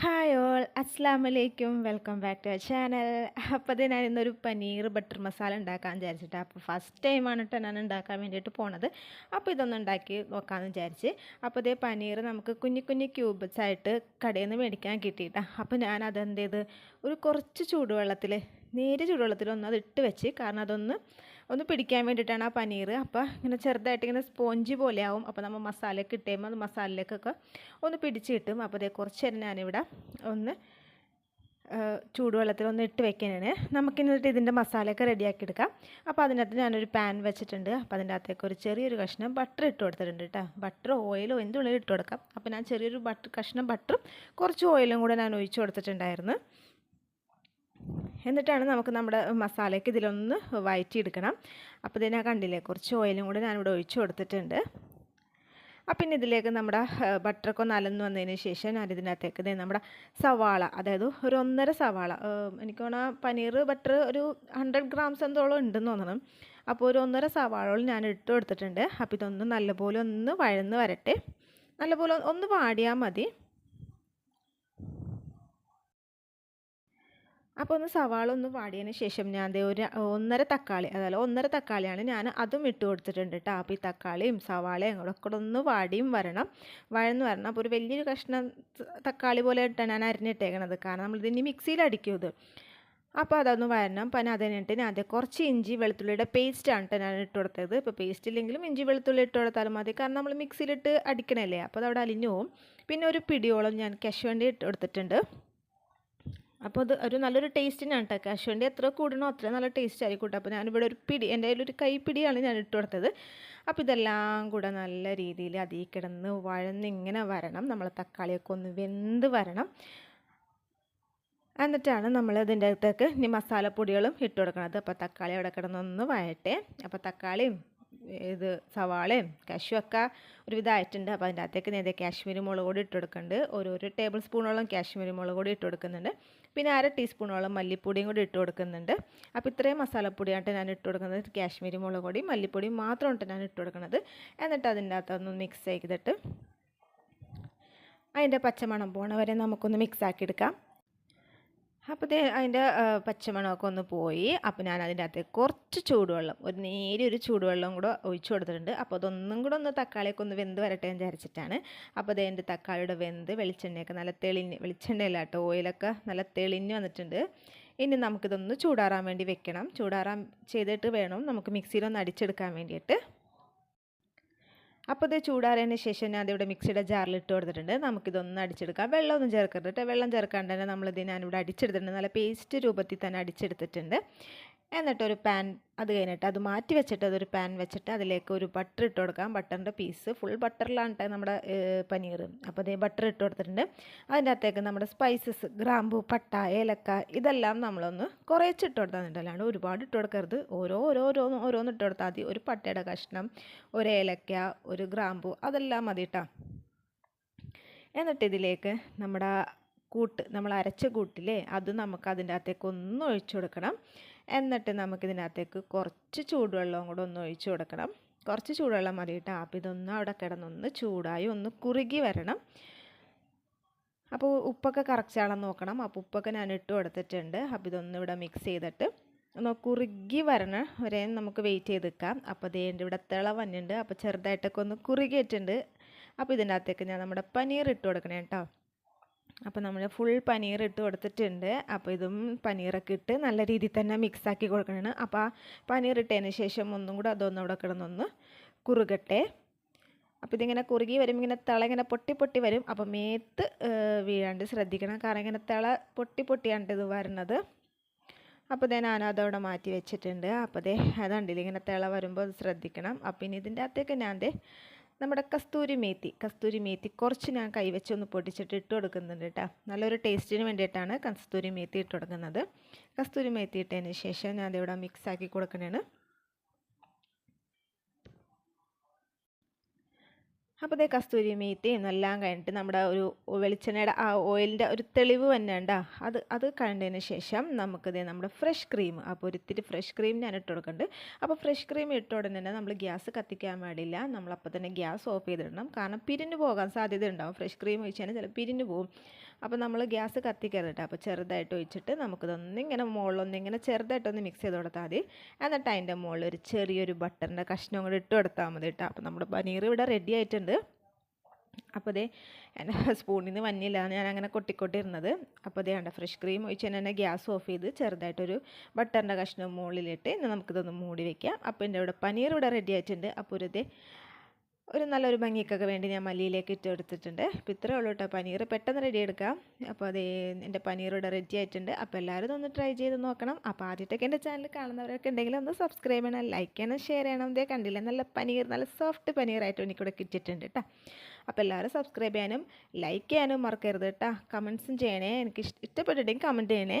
Hi all അസ്സാം വലൈക്കും welcome back to channel. അപ്പോൾ അത് ഞാൻ ഇന്നൊരു പനീർ ബട്ടർ മസാല ഉണ്ടാക്കാൻ വിചാരിച്ചിട്ട്. അപ്പോൾ ഫസ്റ്റ് ടൈമാണ് കേട്ടോ ഞാൻ ഉണ്ടാക്കാൻ വേണ്ടിയിട്ട് പോണത്. അപ്പോൾ ഇതൊന്ന് ഉണ്ടാക്കി നോക്കാമെന്ന് വിചാരിച്ച്. അപ്പോൾ ഇതേ പനീർ നമുക്ക് കുഞ്ഞു കുഞ്ഞു ക്യൂബ്സ് ആയിട്ട് കടയിൽ നിന്ന് മേടിക്കാൻ കിട്ടിയിട്ടാ. അപ്പോൾ ഞാൻ അതെന്ത് ചെയ്ത് ഒരു കുറച്ച് ചൂടുവെള്ളത്തിൽ നേരെ ചൂടുവെള്ളത്തിൽ ഒന്ന് അത് ഇട്ട് വെച്ച് കാരണം അതൊന്ന് ഒന്ന് പിടിക്കാൻ വേണ്ടിയിട്ടാണ് ആ പനീർ. അപ്പോൾ ഇങ്ങനെ ചെറുതായിട്ട് ഇങ്ങനെ സ്പോഞ്ച് പോലെ ആവും അപ്പോൾ നമ്മൾ മസാലയൊക്കെ ഇട്ടുമ്പോൾ അത് മസാലയിലേക്കൊക്കെ ഒന്ന് പിടിച്ച് കിട്ടും. അപ്പോൾ അതേ കുറച്ച് നേരം ഞാനിവിടെ ഒന്ന് ചൂടുവെള്ളത്തിൽ ഒന്ന് ഇട്ട് വെക്കാനാണ് നമുക്കിന്നിട്ട് ഇതിന്റെ മസാലയൊക്കെ റെഡിയാക്കി എടുക്കാം. അപ്പോൾ അതിനകത്ത് ഞാനൊരു പാൻ വെച്ചിട്ടുണ്ട്. അപ്പോൾ അതിന്റെ അകത്തേക്ക് ഒരു ചെറിയൊരു കഷ്ണം ബട്ടർ ഇട്ട് കൊടുത്തിട്ടുണ്ട് കേട്ടോ. ബട്ടർ ഓയിലോ എന്തുള്ളിൽ ഇട്ട് കൊടുക്കാം. അപ്പോൾ ഞാൻ ചെറിയൊരു ബട്ടർ കഷ്ണം ബട്ടറും കുറച്ച് ഓയിലും കൂടെ ഞാൻ ഒഴിച്ച് കൊടുത്തിട്ടുണ്ടായിരുന്നു. എന്നിട്ടാണ് നമുക്ക് നമ്മുടെ മസാലയ്ക്ക് ഇതിലൊന്ന് വയറ്റിയെടുക്കണം. അപ്പോൾ ഇതിനെ കണ്ടില്ലേ കുറച്ച് ഓയിലും കൂടെ ഞാനിവിടെ ഒഴിച്ചു കൊടുത്തിട്ടുണ്ട്. അപ്പം പിന്നെ ഇതിലേക്ക് നമ്മുടെ ബട്ടറൊക്കെ ഒന്ന് അലന്ന് വന്നതിന് ശേഷം ഞാൻ ഇതിനകത്തേക്ക് ഇതേ നമ്മുടെ സവാള അതായത് ഒരു ഒന്നര സവാള എനിക്ക് പനീർ ബട്ടർ ഒരു ഹൺഡ്രഡ് ഗ്രാംസ് എന്തോളം ഉണ്ടെന്ന് തോന്നണം. അപ്പോൾ ഒരു ഒന്നര സവാളോളം ഞാൻ ഇട്ട് കൊടുത്തിട്ടുണ്ട്. അപ്പോൾ ഇതൊന്ന് നല്ലപോലെ ഒന്ന് വഴന്ന് വരട്ടെ. നല്ലപോലെ ഒന്ന് വാടിയാൽ മതി. അപ്പോൾ ഒന്ന് സവാള ഒന്ന് വാടിയതിന് ശേഷം ഞാൻ ദേ ഒരു ഒന്നര തക്കാളി അതായത് ഒന്നര തക്കാളിയാണ് ഞാൻ അതും ഇട്ട് കൊടുത്തിട്ടുണ്ട് കേട്ടോ അപ്പോൾ ഈ തക്കാളിയും സവാളയും കൂടെ ഒന്ന് വാടിയും വരണം. വഴന്ന് വരണം. അപ്പോൾ ഒരു വലിയൊരു കഷ്ണം തക്കാളി പോലെ ഇട്ടാണ് ഞാൻ അരിഞ്ഞിട്ടേക്കണത്. കാരണം നമ്മൾ ഇതിന് മിക്സിയിൽ അടിക്കുന്നത് അപ്പോൾ അതൊന്ന് വരണം. പിന്നെ അത് ഞാൻ അതേ കുറച്ച് ഇഞ്ചി വെളുത്തുള്ളിയുടെ പേസ്റ്റാണ് കേട്ടോ ഞാൻ ഇട്ട് കൊടുത്തത്. ഇപ്പോൾ പേസ്റ്റ് ഇല്ലെങ്കിലും ഇഞ്ചി വെളുത്തുള്ളി ഇട്ട് കൊടുത്താലും മതി. കാരണം നമ്മൾ മിക്സിയിലിട്ട് അടിക്കണല്ലേ? അപ്പോൾ അവിടെ അലിഞ്ഞു പോവും. പിന്നെ ഒരു പിടിയോളം ഞാൻ കശുവണ്ടി ഇട്ട് കൊടുത്തിട്ടുണ്ട്. അപ്പോൾ അത് ഒരു നല്ലൊരു ടേസ്റ്റിനാണ് കേട്ടോ കശുവണ്ടി എത്ര കൂടണോ അത്ര നല്ല ടേസ്റ്റ് ആയിരിക്കും അപ്പോൾ ഞാനിവിടെ ഒരു പിടി എന്റെ കയ്യിലൊരു കൈപ്പിടിയാണ് ഞാൻ ഇട്ട് കൊടുത്തത്. അപ്പോൾ ഇതെല്ലാം കൂടെ നല്ല രീതിയിൽ അതിൽ കിടന്ന് വഴന്നിങ്ങനെ വരണം. നമ്മൾ തക്കാളിയൊക്കെ ഒന്ന് വെന്ത് വരണം. എന്നിട്ടാണ് നമ്മൾ ഇതിന്റെ അകത്തേക്ക് ഇനി മസാലപ്പൊടികളും ഇട്ട് കൊടുക്കുന്നത് അപ്പോൾ തക്കാളി അവിടെ കിടന്നൊന്ന് വഴട്ടെ. അപ്പോൾ തക്കാളിയും ഇത് സവാളയും കശുവൊക്കെ ഒരുവിധമായിട്ടുണ്ട് അപ്പോൾ അതിന്റെ അകത്തേക്ക് നേരെ കാശ്മീരി മുളക് പൊടി ഇട്ട് കൊടുക്കുന്നുണ്ട് ഓരോരോ ടേബിൾ സ്പൂണോളം കാശ്മീരി മുളക് പൊടി ഇട്ട് കൊടുക്കുന്നുണ്ട്. പിന്നെ അര ടീസ്പൂണോളം മല്ലിപ്പൊടിയും കൂടി ഇട്ട് കൊടുക്കുന്നുണ്ട്. അപ്പോൾ ഇത്രയും മസാലപ്പൊടിയായിട്ട് ഞാൻ ഇട്ട് കൊടുക്കുന്നത് കാശ്മീരി മുളക് പൊടി മല്ലിപ്പൊടി മാത്രമാണ് ഞാൻ ഇട്ട് കൊടുക്കുന്നത്. എന്നിട്ട് അതിന്റെ അകത്തൊന്ന് മിക്സ് ചെയ്തിട്ട് അതിന്റെ പച്ചമണം പോണ വരെ നമുക്കൊന്ന് മിക്സ് ആക്കി എടുക്കാം. അപ്പോൾ അതിന്റെ പച്ചമണമൊക്കെ ഒന്ന് പോയി. അപ്പോൾ ഞാൻ അതിന്റെ അകത്ത് കുറച്ച് ചൂടുവെള്ളം ഒരു നേരിയ ഒരു ചൂടുവെള്ളം കൂടെ ഒഴിച്ചു കൊടുത്തിട്ടുണ്ട്. അപ്പോൾ അതൊന്നും കൂടെ ഒന്ന് തക്കാളിയൊക്കെ ഒന്ന് വെന്ത് വരട്ടെ എന്ന് വിചാരിച്ചിട്ടാണ്. അപ്പോൾ അത് എന്റെ തക്കാളിയുടെ വെന്ത് വെളിച്ചെണ്ണയൊക്കെ നല്ല തെളിഞ്ഞ് വെളിച്ചെണ്ണയല്ല കേട്ടോ ഓയിലൊക്കെ നല്ല തെളിഞ്ഞ് വന്നിട്ടുണ്ട്. ഇനി നമുക്കിതൊന്ന് ചൂടാറാൻ വേണ്ടി വെക്കണം. ചൂടാറാൻ ചെയ്തിട്ട് വേണം നമുക്ക് മിക്സിയിലൊന്ന് അടിച്ചെടുക്കാൻ വേണ്ടിയിട്ട്. അപ്പോൾ ഇത് ചൂടാറിയതിന് ശേഷം ഞാൻ അതിവിടെ മിക്സിയുടെ ജാറിൽ ഇട്ട് കൊടുത്തിട്ടുണ്ട്. നമുക്കിതൊന്ന് അടിച്ചെടുക്കാം. വെള്ളമൊന്നും ചേർക്കരുത് വെള്ളം ചേർക്കാണ്ട് തന്നെ നമ്മളിത് ഞാനിവിടെ അടിച്ചെടുത്തിട്ടുണ്ട്. നല്ല പേസ്റ്റ് രൂപത്തിൽ തന്നെ അടിച്ചെടുത്തിട്ടുണ്ട്. എന്നിട്ടൊരു പാൻ അത് കഴിഞ്ഞിട്ട് അത് മാറ്റി വെച്ചിട്ട് അതൊരു പാൻ വെച്ചിട്ട് അതിലേക്ക് ഒരു ബട്ടർ ഇട്ട് കൊടുക്കാം. ബട്ടറിന്റെ പീസ് ഫുൾ ബട്ടറിലാണ് നമ്മുടെ പനീർ അപ്പോൾ അതേ ബട്ടർ ഇട്ട് കൊടുത്തിട്ടുണ്ട്. അതിന്റെ അകത്തേക്ക് നമ്മുടെ സ്പൈസസ് ഗ്രാമ്പു പട്ട ഏലക്ക ഇതെല്ലാം നമ്മളൊന്ന് കുറേച്ച് ഇട്ട് കൊടുത്താൽ അല്ലാണ്ട് ഒരുപാട് ഇട്ട് കൊടുക്കരുത്. ഓരോ ഓരോ ഓരോന്ന് ഇട്ട് കൊടുത്താൽ മതി. ഒരു പട്ടയുടെ കഷ്ണം ഒരു ഏലക്ക ഒരു ഗ്രാമ്പു അതെല്ലാം മതി കേട്ടോ എന്നിട്ട് ഇതിലേക്ക് നമ്മുടെ കൂട്ട് നമ്മൾ അരച്ച കൂട്ടില്ലേ അത് നമുക്ക് അതിന്റെ അകത്തേക്ക് ഒന്ന് ഒഴിച്ചു കൊടുക്കണം. എന്നിട്ട് നമുക്കിതിനകത്തേക്ക് കുറച്ച് ചൂടുവെള്ളവും കൂടെ ഒന്ന് ഒഴിച്ചു കൊടുക്കണം. കുറച്ച് ചൂടുവെള്ളം മതി കേട്ടോ. ഇതൊന്ന് അവിടെ കിടന്നൊന്ന് ചൂടായി ഒന്ന് കുറുകി വരണം. അപ്പോൾ ഉപ്പൊക്കെ കറക്റ്റാണെന്ന് നോക്കണം. അപ്പോൾ ഉപ്പൊക്കെ ഞാൻ ഇട്ട് കൊടുത്തിട്ടുണ്ട്. അപ്പോൾ ഇതൊന്ന് ഇവിടെ മിക്സ് ചെയ്തിട്ട് ഒന്ന് കുറുകി വരണ വരെ നമുക്ക് വെയിറ്റ് ചെയ്ത് നിൽക്കാം അപ്പോൾ ഇതേന്റെ ഇവിടെ തിള വന്നിട്ടുണ്ട്. അപ്പോൾ ചെറുതായിട്ടൊക്കെ ഒന്ന് കുറുകിയിട്ടുണ്ട്. അപ്പോൾ ഇതിന്റെ അകത്തേക്ക് ഞാൻ നമ്മുടെ പനീർ ഇട്ട് കൊടുക്കണേ കേട്ടോ. അപ്പോൾ നമ്മൾ ഫുൾ പനീർ ഇട്ട് കൊടുത്തിട്ടുണ്ട്. അപ്പോൾ ഇതും പനീറൊക്കെ ഇട്ട് നല്ല രീതിയിൽ തന്നെ മിക്സാക്കി കൊടുക്കണം. അപ്പോൾ ആ പനീർ ഇട്ടതിന് ശേഷം ഒന്നും കൂടെ അതൊന്നും അവിടെ കിടന്നൊന്ന് കുറുകട്ടെ. അപ്പോൾ ഇതിങ്ങനെ കുറുകി വരുമ്പോൾ ഇങ്ങനെ തിള ഇങ്ങനെ പൊട്ടി പൊട്ടി വരും. അപ്പോൾ മേത്ത് വീഴാണ്ട് ശ്രദ്ധിക്കണം. കാരണം ഇങ്ങനെ തിള പൊട്ടി പൊട്ടിയാണ് ഇത് വരുന്നത് അപ്പോൾ ഇതേ ഞാൻ അതവിടെ മാറ്റി വെച്ചിട്ടുണ്ട്. അപ്പോൾ അതേ അതുണ്ടല്ലേ ഇങ്ങനെ തിള വരുമ്പോൾ ശ്രദ്ധിക്കണം. അപ്പോൾ ഇനി ഇതിന്റെ അകത്തേക്ക് ഞാൻ നമ്മുടെ കസ്തൂരി മേത്തി കസ്തൂരി മേത്തി കുറച്ച് ഞാൻ കൈവച്ച് ഒന്ന് പൊടിച്ചിട്ട് ഇട്ട് കൊടുക്കുന്നുണ്ട് കേട്ടോ നല്ലൊരു ടേസ്റ്റിന് വേണ്ടിയിട്ടാണ് കസ്തൂരി മേത്തി ഇട്ട് കൊടുക്കുന്നത്. കസ്തൂരി മേത്തി ഇട്ടതിന് ശേഷം ഞാൻ അതിവിടെ മിക്സ് ആക്കി കൊടുക്കണേണ്. അപ്പോൾ ഇതേ കസ്തൂരി മീത്തയും എല്ലാം കഴിഞ്ഞിട്ട് നമ്മുടെ ഒരു വെളിച്ചെണ്ണയുടെ ആ ഓയിലിന്റെ ഒരു തെളിവ് തന്നെ ഉണ്ട് അത് അത് കണ്ടതിന് ശേഷം നമുക്കിതേ നമ്മുടെ ഫ്രഷ് ക്രീം. അപ്പോൾ ഒരിത്തിരി ഫ്രഷ് ക്രീം ഞാൻ ഇട്ട് കൊടുക്കുന്നുണ്ട്. അപ്പോൾ ഫ്രഷ് ക്രീം ഇട്ട ഉടനെ തന്നെ നമ്മൾ ഗ്യാസ് കത്തിക്കാൻ പാടില്ല. നമ്മളപ്പോൾ തന്നെ ഗ്യാസ് ഓഫ് ചെയ്തിടണം. കാരണം പിരിഞ്ഞു പോകാൻ സാധ്യത ഉണ്ടാവും ഫ്രഷ് ക്രീം ഒഴിച്ചാൽ ചില പിരിഞ്ഞു പോകും അപ്പോൾ നമ്മൾ ഗ്യാസ് കത്തിക്കരുത്. അപ്പോൾ ചെറുതായിട്ട് ഒഴിച്ചിട്ട് നമുക്കിതൊന്നിങ്ങനെ മുകളിലൊന്നിങ്ങനെ ചെറുതായിട്ടൊന്ന് മിക്സ് ചെയ്ത് കൊടുത്താൽ മതി. എന്നിട്ട് അതിന്റെ മുകളിൽ ഒരു ചെറിയൊരു ബട്ടറിന്റെ കഷ്ണം കൂടി ഇട്ട് കൊടുത്താൽ മതി കേട്ടോ. അപ്പോൾ നമ്മുടെ പനീർ ഇവിടെ റെഡി ആയിട്ടുണ്ട്. അപ്പോൾ ദേ എന്റെ സ്പൂണിൽ നിന്ന് വന്നില്ലാന്ന് ഞാൻ അങ്ങനെ കൊട്ടിക്കൊട്ടിരുന്നത് അപ്പോൾ ദേ കണ്ട ഫ്രഷ് ക്രീം ഒഴിച്ച് തന്നെ ഗ്യാസ് ഓഫ് ചെയ്ത് ചെറുതായിട്ടൊരു ബട്ടറിന്റെ കഷ്ണം മുകളിലിട്ട് ഇന്ന് നമുക്കിതൊന്ന് മൂടി വയ്ക്കാം അപ്പോൾ എന്റെ ഇവിടെ പനീർ ഇവിടെ റെഡി ആയിട്ടുണ്ട്. അപ്പോൾ ഒരു ഒരു നല്ലൊരു ഭംഗിക്കൊക്കെ വേണ്ടി ഞാൻ മല്ലിയിലേക്ക് ഇട്ട് എടുത്തിട്ടുണ്ട് അപ്പോൾ ഇത്രയേ ഉള്ളൂ കേട്ടോ പനീർ പെട്ടെന്ന് റെഡി എടുക്കാം. അപ്പോൾ അതേ എന്റെ പനീർ ഇവിടെ റെഡി ആയിട്ടുണ്ട്. അപ്പോൾ എല്ലാവരും ഒന്ന് ട്രൈ ചെയ്ത് നോക്കണം. അപ്പോൾ ആദ്യത്തേക്ക് എന്റെ ചാനൽ കാണുന്നവരൊക്കെ ഉണ്ടെങ്കിൽ ഒന്ന് സബ്സ്ക്രൈബ് ചെയ്യണം ലൈക്ക് ചെയ്യണം ഷെയർ ചെയ്യണം. ഇതേ കണ്ടില്ല? നല്ല പനീർ നല്ല സോഫ്റ്റ് പനീറായിട്ട് എനിക്കിവിടെ കിട്ടിയിട്ടുണ്ട് കേട്ടോ അപ്പോൾ എല്ലാവരും സബ്സ്ക്രൈബ് ചെയ്യാനും ലൈക്ക് ചെയ്യാനും മറക്കരുത് കേട്ടോ കമൻസും ചെയ്യണേ. എനിക്ക് ഇഷ്ടപ്പെട്ടിട്ടുണ്ടെങ്കിൽ കമന്റ് ചെയ്യണേ.